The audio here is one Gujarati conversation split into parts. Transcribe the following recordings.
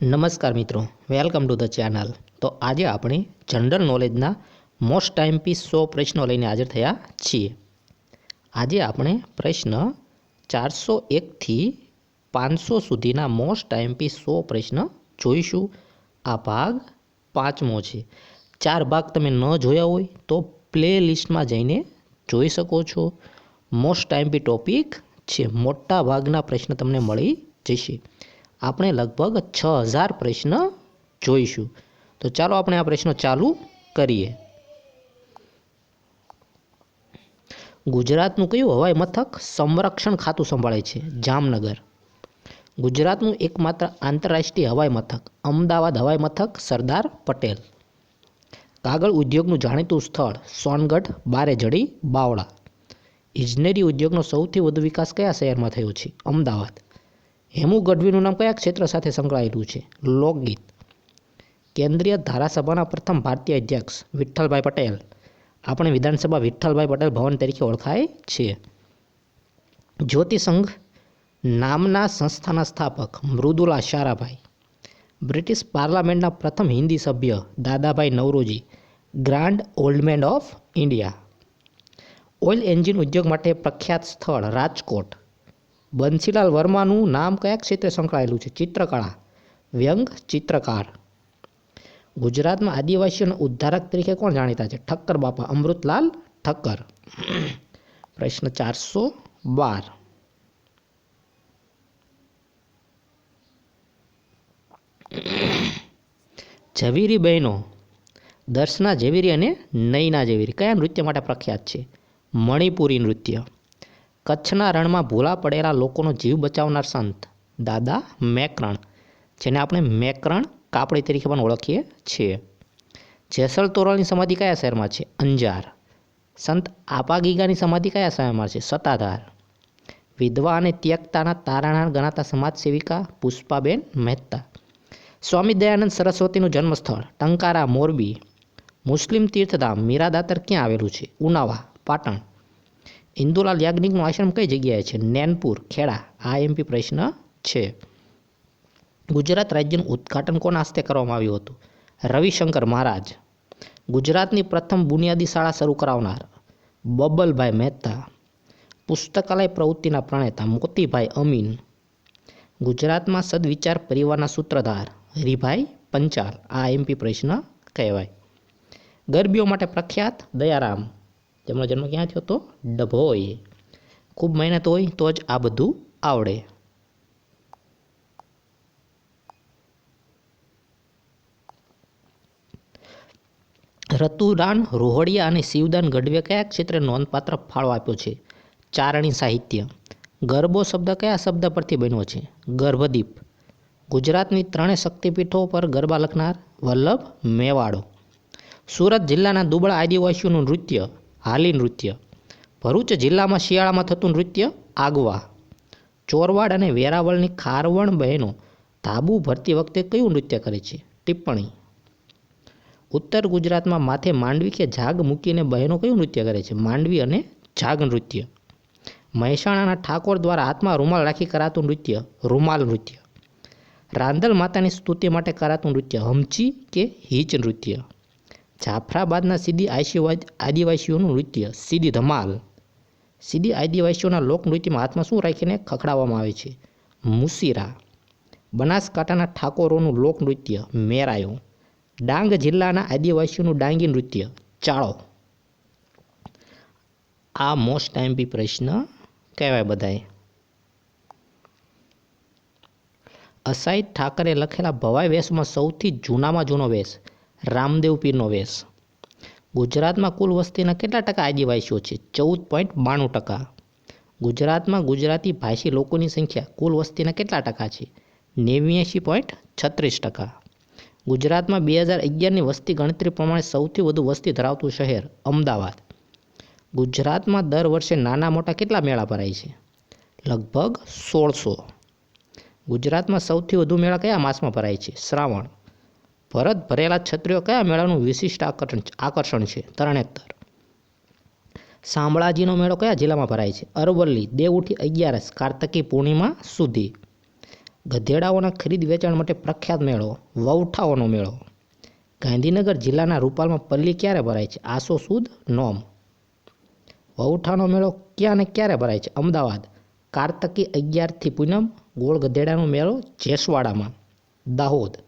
નમસ્કાર મિત્રો, વેલકમ ટુ ધ ચેનલ. તો આજે આપણે જનરલ નોલેજના મોસ્ટ ટાઈમ પી સો પ્રશ્નો લઈને હાજર થયા છીએ. આજે આપણે પ્રશ્ન ચારસો એકથી પાંચસો સુધીના મોસ્ટ ટાઈમ પી સો પ્રશ્ન જોઈશું. આ ભાગ પાંચમો છે. ચાર ભાગ તમે ન જોયા હોય તો પ્લે લિસ્ટમાં જઈને જોઈ શકો છો. મોસ્ટ ટાઈમ પી ટોપિક છે. મોટા ભાગના પ્રશ્ન તમને મળી જશે. આપણે લગભગ છ હજાર પ્રશ્ન જોઈશું. તો ચાલો આપણે આ પ્રશ્નો ચાલુ કરીએ. ગુજરાતનું કયું હવાઈ મથક સંરક્ષણ ખાતું સંભાળે છે? જામનગર. ગુજરાતનું એકમાત્ર આંતરરાષ્ટ્રીય હવાઈ મથક, અમદાવાદ હવાઈ મથક, સરદાર પટેલ. કાગળ ઉદ્યોગનું જાણીતું સ્થળ, સોનગઢ, બારેજડી, બાવળા. ઇજનેરી ઉદ્યોગનો સૌથી વધુ વિકાસ કયા શહેરમાં થયો છે? અમદાવાદ. હેમુ ગઢવીનું નામ કયા ક્ષેત્ર સાથે સંકળાયેલું છે? લોકગીત. કેન્દ્રીય ધારાસભાના પ્રથમ ભારતીય અધ્યક્ષ વિઠ્ઠલભાઈ પટેલ. આપણે વિધાનસભા વિઠ્ઠલભાઈ પટેલ ભવન તરીકે ઓળખાય છે. જ્યોતિસંઘ નામના સંસ્થાના સ્થાપક મૃદુલા શારાભાઈ. બ્રિટિશ પાર્લામેન્ટના પ્રથમ હિન્દી સભ્ય Dadabhai Naoroji. Grand old man of India. Oil engine ઉદ્યોગ માટે પ્રખ્યાત સ્થળ રાજકોટ. બંસીલાલ વર્માનું નામ કયા ક્ષેત્રે સંકળાયેલું છે? ચિત્રકળા. વ્યંગ, ચિત્રકાર. ગુજરાતમાં આદિવાસીઓના ઉદ્ધારક તરીકે કોણ જાણીતા છે? ઠક્કર બાપા અમૃતલાલ ઠક્કર. પ્રશ્ન ચારસો બાર. ઝવેરી બહેનો. દર્શના ઝવેરી અને નૈના ઝવેરી. કયા નૃત્ય માટે પ્રખ્યાત છે? મણિપુરી નૃત્ય. કચ્છના રણમાં ભૂલા પડેલા લોકોનો જીવ બચાવનાર સંત દાદા મેકરણ, જેને આપણે મેકરણ કાપડી તરીકે પણ ઓળખીએ છીએ. જેસલ તોરલની સમાધિ કયા શહેરમાં છે? અંજાર. સંત આપાગીગાની સમાધિ કયા શહેરમાં છે? સત્તાધાર. વિધવા અને ત્યક્તાના તારણહાર ગણાતા સમાજ સેવિકા પુષ્પાબેન મહેતા. સ્વામી દયાનંદ સરસ્વતીનું જન્મસ્થળ, ટંકારા મોરબી. મુસ્લિમ તીર્થધામ મીરાદાતર ક્યાં આવેલું છે? ઉનાવા, પાટણ. ઇન્દુલાલ યાજ્ઞિકનો આશ્રમ કઈ જગ્યાએ છે? નેનપુર, ખેડા. આ એમપી પ્રશ્ન છે. ગુજરાત રાજ્યનું ઉદ્ઘાટન કોના હસ્તે કરવામાં આવ્યું હતું? રવિશંકર મહારાજ. ગુજરાતની પ્રથમ બુનિયાદી શાળા શરૂ કરાવનાર બબલભાઈ મહેતા. પુસ્તકાલય પ્રવૃત્તિના પ્રણેતા મોતીભાઈ અમીન. ગુજરાતમાં સદવિચાર પરિવારના સૂત્રધાર હરિભાઈ પંચાલ. આ એમપી પ્રશ્ન કહેવાય. ગરબીઓ માટે પ્રખ્યાત દયારામ. જેમનો જન્મ ક્યાં થયો તો? ડભોઈ. ખૂબ મહેનત હોય તો જ આ બધું આવડે. રતુદાન રોહડિયા અને શિવદાન ગઢવે કયા ક્ષેત્રે નોંધપાત્ર ફાળો આપ્યો છે? ચારણી સાહિત્ય. ગરબો શબ્દ કયા શબ્દ પરથી બન્યો છે? ગર્ભદીપ. ગુજરાતની ત્રણેય શક્તિપીઠો પર ગરબા લખનાર વલ્લભ મેવાડો. સુરત જિલ્લાના દુબળા આદિવાસીઓનું નૃત્ય. હાલી નૃત્ય. ભરૂચ જિલ્લામાં શિયાળામાં થતું નૃત્ય આગવા. ચોરવાડ અને વેરાવળની ખારવણ બહેનો ધાબુ ભરતી વખતે કયું નૃત્ય કરે છે? ટિપ્પણી. ઉત્તર ગુજરાતમાં માથે માંડવી કે જાગ મૂકીને બહેનો કયું નૃત્ય કરે છે? માંડવી અને જાગ નૃત્ય. મહેસાણાના ઠાકોર દ્વારા હાથમાં રૂમાલ રાખી કરાતું નૃત્ય રૂમાલ નૃત્ય. રાંધલ માતાની સ્તુતિ માટે કરાતું નૃત્ય હમચી કે હિચ નૃત્ય? જાફરાબાદના સીધી આશીવાદ આદિવાસીઓનું નૃત્ય, સીધી ધમાલ. સીધી આદિવાસીઓના લોકનૃત્યમાં હાથમાં શું રાખીને ખખડાવવામાં આવે છે? મુસીરા બનાસકાંઠાના ઠાકોરોનું લોકનૃત્ય મેરાયો. ડાંગ જિલ્લાના આદિવાસીઓનું ડાંગી નૃત્ય, ચાળો. આ મોસ્ટ ટાઈમ બી પ્રશ્ન કહેવાય બધાએ. અસાઈ ઠાકરે લખેલા ભવાઈ વેશમાં સૌથી જૂનામાં જૂનો વેશ. રામદેવ પીરનો વેશ. ગુજરાતમાં કુલ વસ્તીના કેટલા ટકા આદિવાસીઓ છે? ચૌદ પોઈન્ટ બાણું ટકા. ગુજરાતમાં ગુજરાતી ભાષી લોકોની સંખ્યા કુલ વસ્તીના કેટલા ટકા છે? નેવ્યાસી પોઈન્ટ છત્રીસ ટકા. ગુજરાતમાં બે હજાર અગિયારની વસ્તી ગણતરી પ્રમાણે સૌથી વધુ વસ્તી ધરાવતું શહેર અમદાવાદ. ગુજરાતમાં દર વર્ષે નાના મોટા કેટલા મેળા ભરાય છે? લગભગ સોળસો. ગુજરાતમાં સૌથી વધુ મેળા કયા માસમાં ભરાય છે? શ્રાવણ. ભરત ભરેલા છત્રીઓ કયા મેળાનું વિશિષ્ટ આકર્ષણ આકર્ષણ છે? તરણેતર. શામળાજીનો મેળો કયા જિલ્લામાં ભરાય છે? અરવલ્લી, દેવઉઠી, અગિયારસ, કાર્તકી પૂર્ણિમા સુધી. ગધેડાઓના ખરીદ વેચાણ માટે પ્રખ્યાત મેળો, વૌઠાઓનો મેળો. ગાંધીનગર જિલ્લાના રૂપાલમાં પલ્લી ક્યારે ભરાય છે? આસો સુદ, નોમ. વૌઠાનો મેળો ક્યાં ને ક્યારે ભરાય છે? અમદાવાદ. કાર્તકી અગિયારથી પૂનમ, ગોળ ગધેડાનો મેળો જેસવાડામાં. દાહોદ.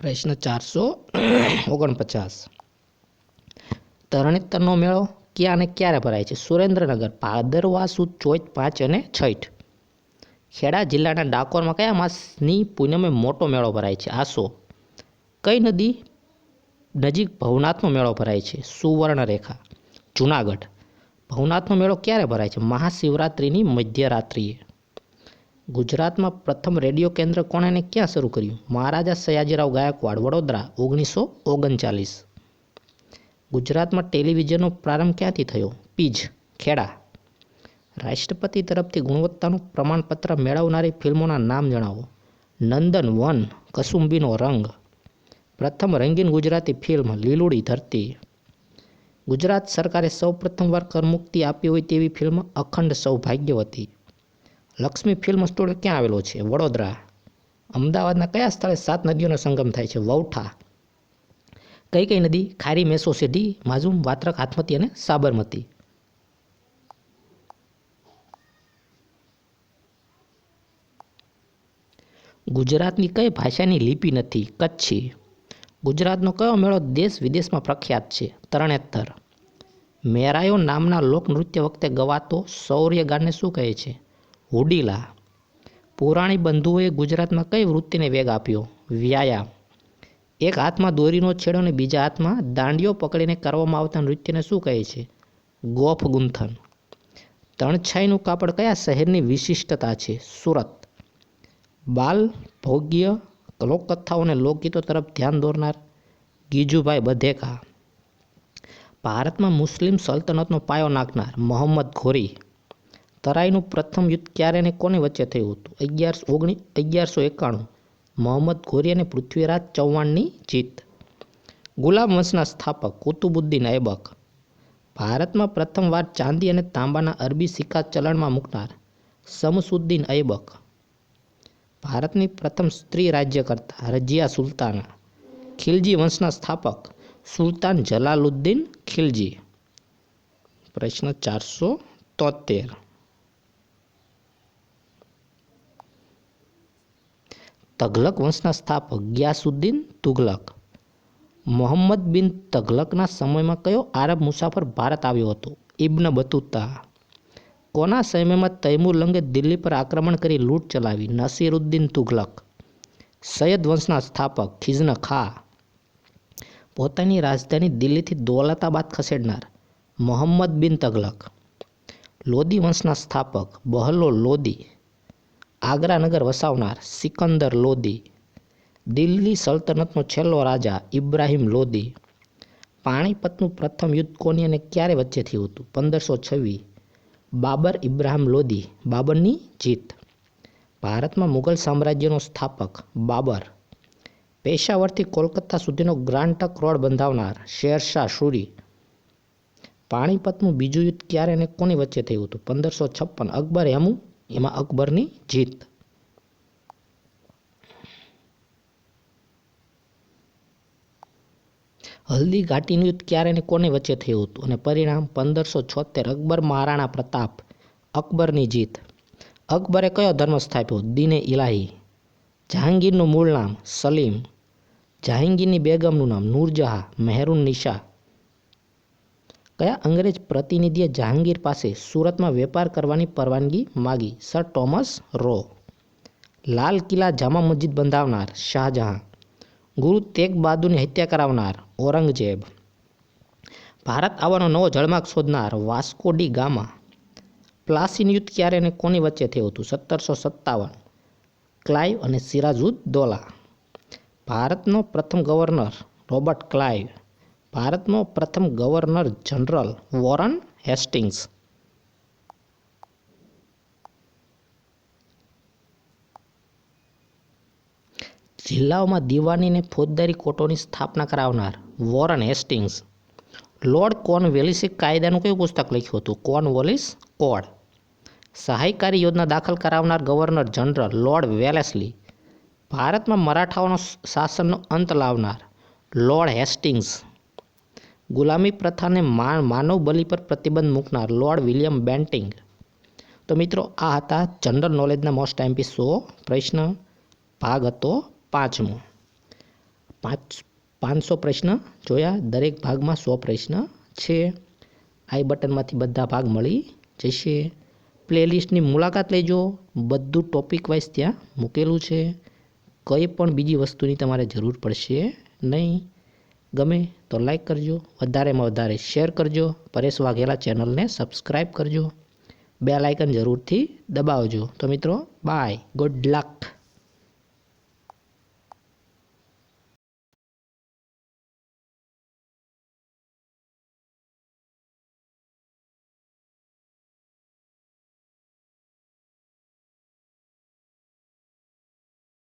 પ્રશ્ન ચારસો ઓગણપચાસ. તરણેતરનો મેળો ક્યાં અને ક્યારે ભરાય છે? સુરેન્દ્રનગર ભાદરવા સુદ ચોઈત પાંચ અને છઠ. ખેડા જિલ્લાના ડાકોરમાં કયા માસની પૂનમે મોટો મેળો ભરાય છે? આસો. કઈ નદી નજીક ભવનાથનો મેળો ભરાય છે? સુવર્ણરેખા. જુનાગઢ. ભવનાથનો મેળો ક્યારે ભરાય છે? મહાશિવરાત્રિની મધ્યરાત્રિએ. ગુજરાતમાં પ્રથમ રેડિયો કેન્દ્ર કોણે અને ક્યાં શરૂ કર્યું? મહારાજા સયાજીરાવ ગાયકવાડ વડોદરા, ઓગણીસો ઓગણચાલીસ. ગુજરાતમાં ટેલિવિઝનનો પ્રારંભ ક્યાંથી થયો? પીજ, ખેડા. રાષ્ટ્રપતિ તરફથી ગુણવત્તાનું પ્રમાણપત્ર મેળવનારી ફિલ્મોના નામ જણાવો. નંદન વન, કસુંબીનો રંગ. પ્રથમ રંગીન ગુજરાતી ફિલ્મ, લીલુડી ધરતી. ગુજરાત સરકારે સૌ પ્રથમવાર કરમુક્તિ આપી હોય તેવી ફિલ્મ અખંડ સૌભાગ્યવતી લક્ષ્મી ફિલ્મ સ્ટુડિયો ક્યાં આવેલો છે? વડોદરા. અમદાવાદના કયા સ્થળે સાત નદીઓનો સંગમ થાય છે? વૌઠા. કઈ કઈ નદી? ખારી, મેસો સીધી માઝુમ, વાત્રક, હાથમતી અને સાબરમતી. ગુજરાતની કઈ ભાષાની લિપિ નથી? કચ્છી. ગુજરાતનો કયો મેળો દેશ વિદેશમાં પ્રખ્યાત છે? તરણેતર. મેરાયો નામના લોકનૃત્ય વખતે ગવાતો શૌર્ય ગાનને શું કહે છે? હુડીલા પુરાણી બંધુઓએ ગુજરાતમાં કઈ વૃત્તિને વેગ આપ્યો? વ્યાયામ. એક હાથમાં દોરીનો છેડો અને બીજા હાથમાં દાંડીઓ પકડીને કરવામાં આવતા નૃત્યને શું કહે છે? ગોફ ગુંથન. તણછાઈનું કાપડ કયા શહેરની વિશિષ્ટતા છે? સુરત. બાલ, ભોગ્ય, લોકકથાઓ અને લોકગીતો તરફ ધ્યાન દોરનાર ગીજુભાઈ બધેકા. ભારતમાં મુસ્લિમ સલ્તનતનો પાયો નાખનાર મોહમ્મદ ઘોરી. તરાઈનું પ્રથમ યુદ્ધ ક્યારે અને કોની વચ્ચે થયું હતું? અગિયારસો ઓગણીસ, અગિયારસો એકાણું. મોહમ્મદ ઘોરી અને પૃથ્વીરાજ ચૌહાણની જીત. ગુલામ વંશના સ્થાપક કુતુબુદ્દીન ઐબક. ભારતમાં પ્રથમવાર ચાંદી અને તાંબાના અરબી સિક્કા ચલણમાં મૂકનાર શમસુદ્દીન ઐબક. ભારતની પ્રથમ સ્ત્રી રાજ્યકર્તા રજિયા સુલતાના. ખિલજી વંશના સ્થાપક સુલતાન જલાલુદ્દીન ખિલજી. પ્રશ્ન ચારસો તોતેર. તઘલક વંશના સ્થાપક ગિયાસુદ્દીન તુઘલક મોહમ્મદ બિન તઘલકના સમયમાં કયો આરબ મુસાફર ભારત આવ્યો હતો? ઇબ્ન બતુતા કોના સમયમાં તૈમુર લંગે દિલ્હી પર આક્રમણ કરી લૂંટ ચલાવી? નસીરુદ્દીન તુઘલક સૈયદ વંશના સ્થાપક ખિઝન ખા. પોતાની રાજધાની દિલ્હીથી દૌલતાબાદ ખસેડનાર મોહમ્મદ બિન તગલક. લોદી વંશના સ્થાપક બહલો લોદી આગ્રા નગર વસાવનાર સિકંદર લોદી. દિલ્હી સલ્તનતનો છેલ્લો રાજા ઇબ્રાહિમ લોદી. પાણીપતનું પ્રથમ યુદ્ધ કોની અને ક્યારે વચ્ચે થયું હતું? પંદરસો છવ્વીસ. બાબર ઇબ્રાહિમ લોદી, બાબરની જીત. ભારતમાં મુઘલ સામ્રાજ્યનો સ્થાપક બાબર. પેશાવરથી કોલકાતા સુધીનો ગ્રાન્ટક રોડ બંધાવનાર શેરશાહ સૂરી. પાણીપતનું બીજું યુદ્ધ ક્યારે અને કોની વચ્ચે થયું હતું? પંદરસો છપ્પન. અકબર હેમુ એમાં અકબરની જીત. હલ્દી ઘાટીનું યુદ્ધ ક્યારે અને કોની વચ્ચે થયું હતું? અને પરિણામ પંદરસો છોતેર અકબર મહારાણા પ્રતાપ, અકબરની જીત. અકબરે કયો ધર્મ સ્થાપ્યો? દીને ઇલાહી. જહાંગીરનું મૂળ નામ સલીમ. જહાંગીરની બેગમનું નામ નૂરજહાં, મહેરુન નિશા કયા અંગ્રેજ પ્રતિનિધિએ જહાંગીર પાસે સુરતમાં વેપાર કરવાની પરવાનગી માગી? Sir Thomas row. Lal Qila Jama Masjid બંધાવનાર Shahjahan. Guru Tegh બહાદુરની હત્યા કરાવનાર ઔરંગઝેબ. ભારત આવવાનો નવો જળમાર્ગ શોધનાર વાસ્કો ડી ગામા. પ્લાસીન યુદ્ધ ક્યારે અને કોની વચ્ચે થયું હતું? સત્તરસો સત્તાવન. ક્લાઇવ અને સિરાજુદ્દોલા. ભારતનો પ્રથમ ગવર્નર રોબર્ટ ક્લાઇવ ભારતનો પ્રથમ ગવર્નર જનરલ વોરન હેસ્ટિંગ્સ. જિલ્લાઓમાં દિવાનીને ફોજદારી કોટોની સ્થાપના કરાવનાર વોરન હેસ્ટિંગ્સ. લોર્ડ કોર્નવેલિસે કાયદાનું કયું પુસ્તક લખ્યું હતું? Cornwallis code. સહાયકારી યોજના દાખલ કરાવનાર ગવર્નર જનરલ લોર્ડ વેલેસલી. ભારતમાં મરાઠાઓનો શાસનનો અંત લાવનાર લોર્ડ હેસ્ટિંગ્સ. ગુલામી પ્રથાને માનવ બલિ પર પ્રતિબંધ મૂકનાર લોર્ડ વિલિયમ બેન્ટિંગ. તો મિત્રો, આ હતા જનરલ નોલેજના મોસ્ટ એમપી સો પ્રશ્ન, ભાગ હતો પાંચમો. પાંચ, પાંચસો પ્રશ્ન જોયા, દરેક ભાગમાં સો પ્રશ્ન છે. આઈ બટનમાંથી બધા ભાગ મળી જશે. પ્લેલિસ્ટની મુલાકાત લેજો. બધું ટોપિક વાઇઝ ત્યાં મૂકેલું છે. કંઈ પણ બીજી વસ્તુની તમારે જરૂર પડશે નહીં. ગમે તો લાઈક કરજો, વધારેમાં વધારે શેર કરજો, પરેશ વાઘેલા ચેનલને સબસ્ક્રાઈબ કરજો. બે લાઇકન જરૂરથી દબાવજો. તો મિત્રો બાય ગુડ લક